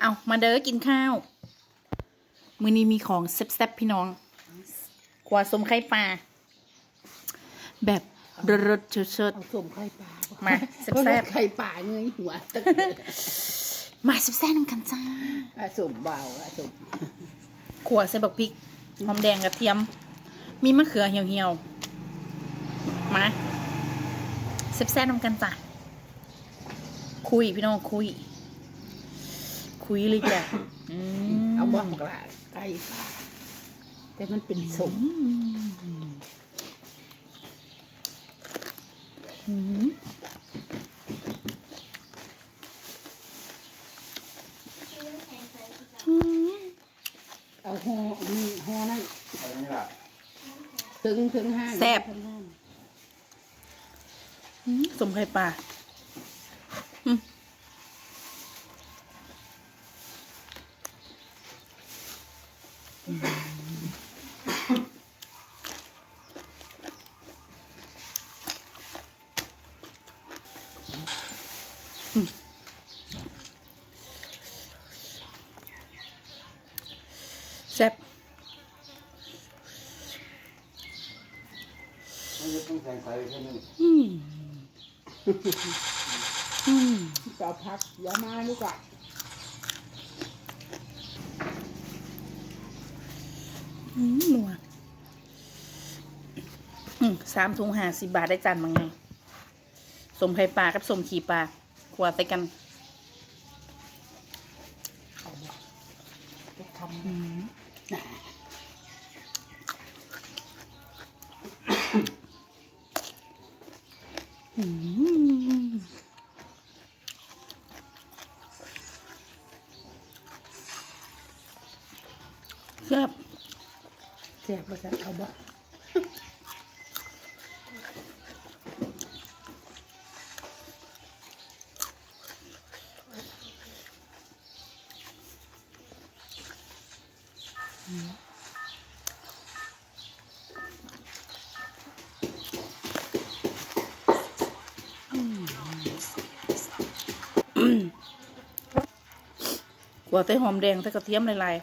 เอามาเด้อกินข้าว มื้อนี้มีของแซ่บๆพี่น้องขวาสมไข่ปลาแบบรสๆเชิดเอาส้มไข่ปลามาแซ่แซ่บไข่ปลาเงยหัวตึกๆมาแซ่บๆนำกันจ้าอะส้มเบาอะส้มขวใส่บักพริกหอมแดงกระเทียม มีมะเขือเหี่ยวๆมาแซ่บๆนำกันจ้ะคุยพี่น้องคุย คุยเลยจ้ะอืมเอาบ้องกระไข่ปลาแต่มันเป็นส้มอืมเอาห่อนี่ห่อนั่นอะไรนี่ล่ะถึงถึงห้างแซ่บถึงห้างอืมสมไข่ปลาอืม แซ่บมันจะต้องแทงใส่แค่นี้อืมอืมจะเอาพักอย่ามาลูกอะ อืมนัวสามถุงห้าสิบบาทได้จานบางไงสมไข่ปลากับสมขี่ปลาขวดใส่กันจะทอืมอืม แซ่บำแซ่บว่าจะเอาบ่ขวดใส่หอมแดงใส่กระเทียมลาย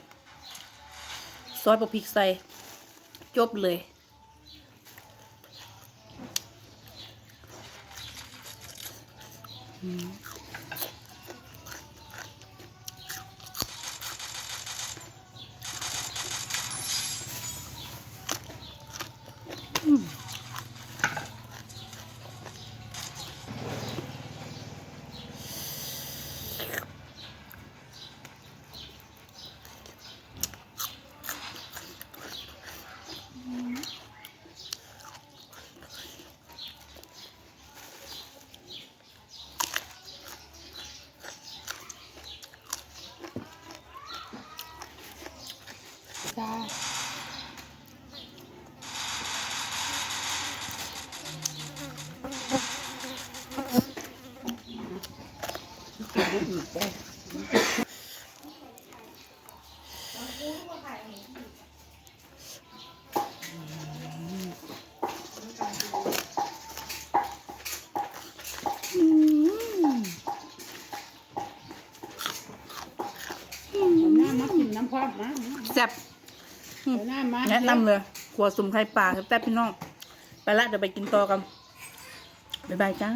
ๆซอสปลาพริกใส่ จบเลย อืม อีกได้อืมเอาหน้ามากินน้ำพร้อมนะแซ่บเอาหน้ามาแนะนำเลยขวดสุ่มไข่ปลาแซ่บๆพี่น้อง ไปละเดี๋ยวไปกินต่อกันบ๊ายบายจ้า